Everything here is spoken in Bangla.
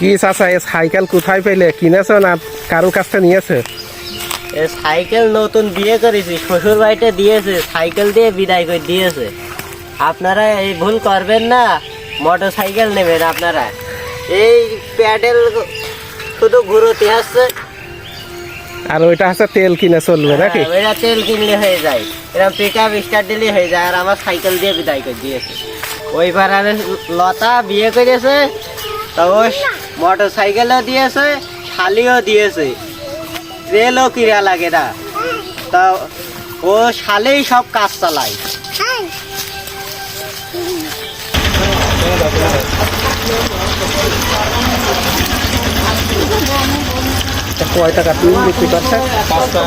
কি চাচা এ সাইকেল কোথায় পেলে? কিনেছো না কারও কাছ থেকে নিয়েছে? এ সাইকেল নতুন বিয়ে করেছি শ্বশুর বাড়িতে দিয়েছে সাইকেল দিয়ে বিদায় করে দিয়েছে। আপনারা এই ভুল করবেন না মোটর সাইকেল নেবেন আপনারা। এই প্যাডেল শুধু ঘুরোতে আসছে। আর ওইটা হচ্ছে তেল কিনে চলবে নাকি? হ্যাঁ, ওইটা তেল কিনলে হয়ে যায়। এরকম পিক আপ স্টার্ট দিলে হয়ে যায় আর আমার সাইকেল দিয়ে বিদায় করে দিয়েছে। ওই পাড়ার লতা বিয়ে করেছে তো মোটর সাইকেলও দিয়েছে, শালিও দিয়েছে। তেলও কিরা লাগে না। তা ও শালেই সব কাজ চালায়। কয় টাকা তুমি বিক্রি করছে? পাঁচটা